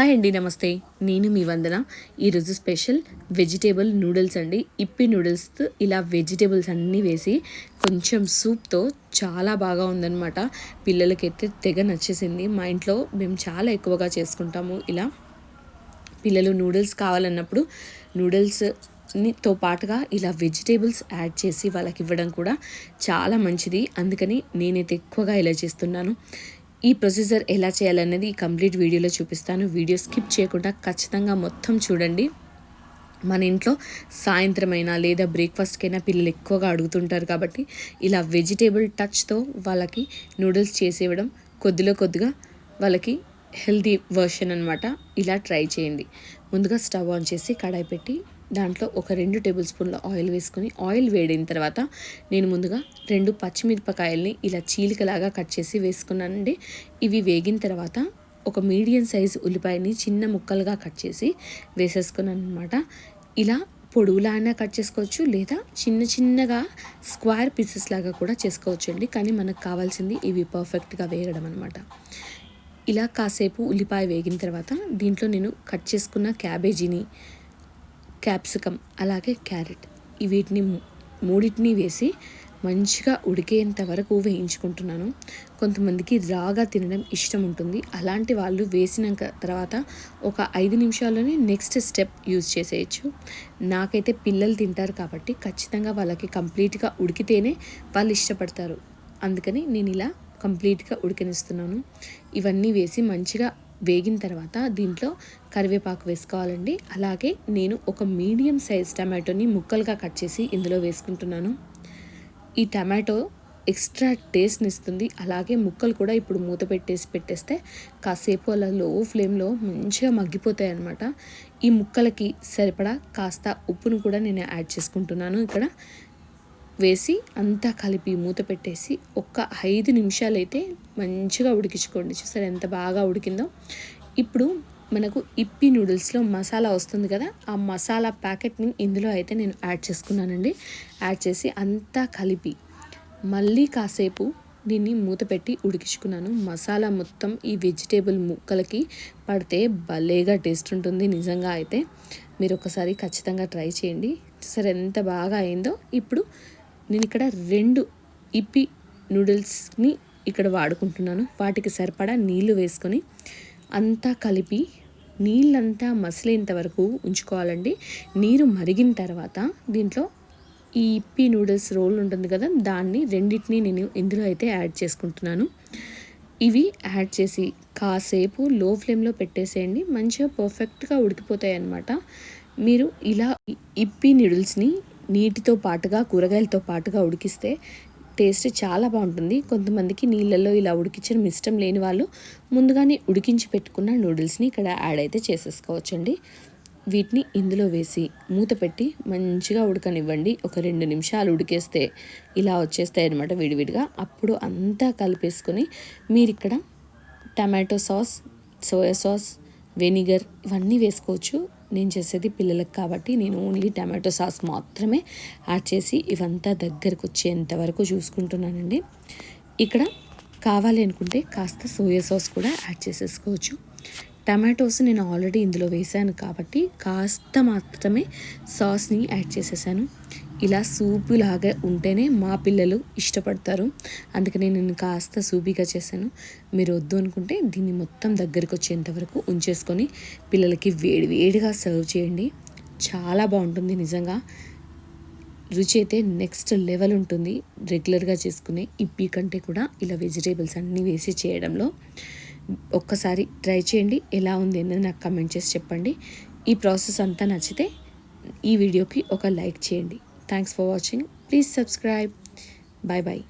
Hi అండి నమస్తే. నేను మీ వందన. ఈరోజు స్పెషల్ వెజిటేబుల్ నూడిల్స్ అండి. ఇప్పి నూడిల్స్ ఇలా వెజిటేబుల్స్ అన్నీ వేసి కొంచెం సూప్తో చాలా బాగా ఉందన్నమాట. పిల్లలకైతే తెగ నచ్చేసింది. మా ఇంట్లో మేము చాలా ఎక్కువగా చేసుకుంటాము ఇలా. పిల్లలు నూడిల్స్ కావాలన్నప్పుడు నూడిల్స్తో పాటుగా ఇలా వెజిటేబుల్స్ యాడ్ చేసి వాళ్ళకి ఇవ్వడం కూడా చాలా మంచిది. అందుకని నేనైతే ఎక్కువగా ఇలా చేస్తున్నాను. ఈ ప్రొసీజర్ ఎలా చేయాలనేది ఈ కంప్లీట్ వీడియోలో చూపిస్తాను. వీడియో స్కిప్ చేయకుండా ఖచ్చితంగా మొత్తం చూడండి. మన ఇంట్లో సాయంత్రమైనా లేదా బ్రేక్ఫాస్ట్కైనా పిల్లలు ఎక్కువగా అడుగుతుంటారు కాబట్టి ఇలా వెజిటేబుల్ టచ్తో వాళ్ళకి నూడిల్స్ చేసి కొద్దిలో కొద్దిగా వాళ్ళకి హెల్తీ వర్షన్ అనమాట ఇలా ట్రై చేయండి. ముందుగా స్టవ్ ఆన్ చేసి కడాయి పెట్టి దాంట్లో ఒక రెండు టేబుల్ స్పూన్ల ఆయిల్ వేసుకొని ఆయిల్ వేడిన తర్వాత నేను ముందుగా రెండు పచ్చిమిరపకాయల్ని ఇలా చీలికలాగా కట్ చేసి వేసుకున్నానండి. ఇవి వేగిన తర్వాత ఒక మీడియం సైజ్ ఉల్లిపాయని చిన్న ముక్కలుగా కట్ చేసి వేసేసుకున్నాను అనమాట ఇలా పొడవులా అయినా కట్ చేసుకోవచ్చు లేదా చిన్న చిన్నగా స్క్వేర్ పీసెస్ లాగా కూడా చేసుకోవచ్చు అండి కానీ మనకు కావాల్సింది ఇవి పర్ఫెక్ట్గా వేయడం అనమాట ఇలా కాసేపు ఉల్లిపాయ వేగిన తర్వాత దీంట్లో నేను కట్ చేసుకున్న క్యాబేజీని క్యాప్సికమ్ అలాగే క్యారెట్. వీటిని మూడింటిని వేసి మంచిగా ఉడికేంత వరకు వేయించుకుంటున్నాను. కొంతమందికి రాగా తినడం ఇష్టం ఉంటుంది. అలాంటి వాళ్ళు వేసినాక తర్వాత ఒక ఐదు నిమిషాల్లోనే నెక్స్ట్ స్టెప్ యూజ్ చేసేయచ్చు. నాకైతే పిల్లలు తింటారు కాబట్టి ఖచ్చితంగా వాళ్ళకి కంప్లీట్గా ఉడికితేనే వాళ్ళు ఇష్టపడతారు. అందుకని నేను ఇలా కంప్లీట్గా ఉడికనిస్తున్నాను. ఇవన్నీ వేసి మంచిగా వేగిన తర్వాత దీంట్లో కరివేపాకు వేసుకోవాలండి. అలాగే నేను ఒక మీడియం సైజ్ టమాటోని ముక్కలుగా కట్ చేసి ఇందులో వేసుకుంటున్నాను. ఈ టమాటో ఎక్స్ట్రా టేస్ట్ని ఇస్తుంది. అలాగే ముక్కలు కూడా ఇప్పుడు మూత పెట్టేసి పెట్టేస్తే కాసేపు అలా లో ఫ్లేమ్లో మంచిగా మగ్గిపోతాయి అనమాట ఈ ముక్కలకి సరిపడా కాస్త ఉప్పును కూడా నేను యాడ్ చేసుకుంటున్నాను ఇక్కడ. వేసి అంతా కలిపి మూత పెట్టేసి ఒక్క ఐదు నిమిషాలైతే మంచిగా ఉడికించుకోండి. చూసారు ఎంత బాగా ఉడికిందో. ఇప్పుడు మనకు ఇప్పి నూడిల్స్లో మసాలా వస్తుంది కదా ఆ మసాలా ప్యాకెట్ని ఇందులో అయితే నేను యాడ్ చేసుకున్నానండి. యాడ్ చేసి అంతా కలిపి మళ్ళీ కాసేపు దీన్ని మూత పెట్టి ఉడికించుకున్నాను. మసాలా మొత్తం ఈ వెజిటేబుల్ ముక్కలకి పడితే భలేగా టేస్ట్ ఉంటుంది నిజంగా అయితే. మీరు ఒకసారి ఖచ్చితంగా ట్రై చేయండి. సరే ఎంత బాగా అయిందో. ఇప్పుడు నేను ఇక్కడ రెండు ఇప్పి నూడిల్స్ని ఇక్కడ వాడుకుంటున్నాను. వాటికి సరిపడా నీళ్ళు వేసుకొని అంతా కలిపి నీళ్ళంతా మసిలేంత వరకు ఉంచుకోవాలండి. నీరు మరిగిన తర్వాత దీంట్లో ఈ ఇప్పి నూడిల్స్ రోల్ ఉంటుంది కదా దాన్ని రెండింటిని నేను ఇందులో అయితే యాడ్ చేసుకుంటున్నాను. ఇవి యాడ్ చేసి కాసేపు లో ఫ్లేమ్లో పెట్టేసేయండి. మంచిగా పర్ఫెక్ట్గా ఉడికిపోతాయి అన్నమాట మీరు ఇలా ఇప్పి నూడిల్స్ని నీటితో పాటుగా కూరగాయలతో పాటుగా ఉడికిస్తే టేస్ట్ చాలా బాగుంటుంది. కొంతమందికి నీళ్ళల్లో ఇలా ఉడికించడం ఇష్టం లేని వాళ్ళు ముందుగానే ఉడికించి పెట్టుకున్న నూడిల్స్ని ఇక్కడ యాడ్ అయితే చేసేసుకోవచ్చండి. వీటిని ఇందులో వేసి మూత పెట్టి మంచిగా ఉడకనివ్వండి. ఒక రెండు నిమిషాలు ఉడికేస్తే ఇలా వచ్చేస్తాయి అనమాట విడివిడిగా. అప్పుడు అంతా కలిపేసుకొని మీరు ఇక్కడ tomato sauce soya sauce vinegar ఇవన్నీ వేసుకోవచ్చు. నేను చేసేది పిల్లలకు కాబట్టి నేను ఓన్లీ టమాటో సాస్ మాత్రమే యాడ్ చేసి ఇవంతా దగ్గరకు వచ్చేంత వరకు చూసుకుంటున్నానండి. ఇక్కడ కావాలి అనుకుంటే కాస్త సోయా సాస్ కూడా యాడ్ చేసేసుకోవచ్చు. టమాటోస్ నేను ఆల్రెడీ ఇందులో వేసాను కాబట్టి కాస్త మాత్రమే సాస్ని యాడ్ చేసేసాను. ఇలా సూపు లాగా ఉంటేనే మా పిల్లలు ఇష్టపడతారు. అందుకనే నేను కాస్త సూపీగా చేశాను. మీరు వద్దు అనుకుంటే దీన్ని మొత్తం దగ్గరికి వచ్చేంత వరకు ఉంచేసుకొని పిల్లలకి వేడి వేడిగా సర్వ్ చేయండి. చాలా బాగుంటుంది నిజంగా. రుచి అయితే నెక్స్ట్ లెవెల్ ఉంటుంది రెగ్యులర్గా చేసుకునే ఇప్పి కంటే కూడా ఇలా వెజిటేబుల్స్ అన్నీ వేసి చేయడంలో. ఒక్కసారి ట్రై చేయండి ఎలా ఉంది అనేది నాకు కమెంట్ చేసి చెప్పండి. ఈ ప్రాసెస్ అంతా నచ్చితే ఈ వీడియోకి ఒక లైక్ చేయండి. Thanks for watching. Please subscribe. Bye bye.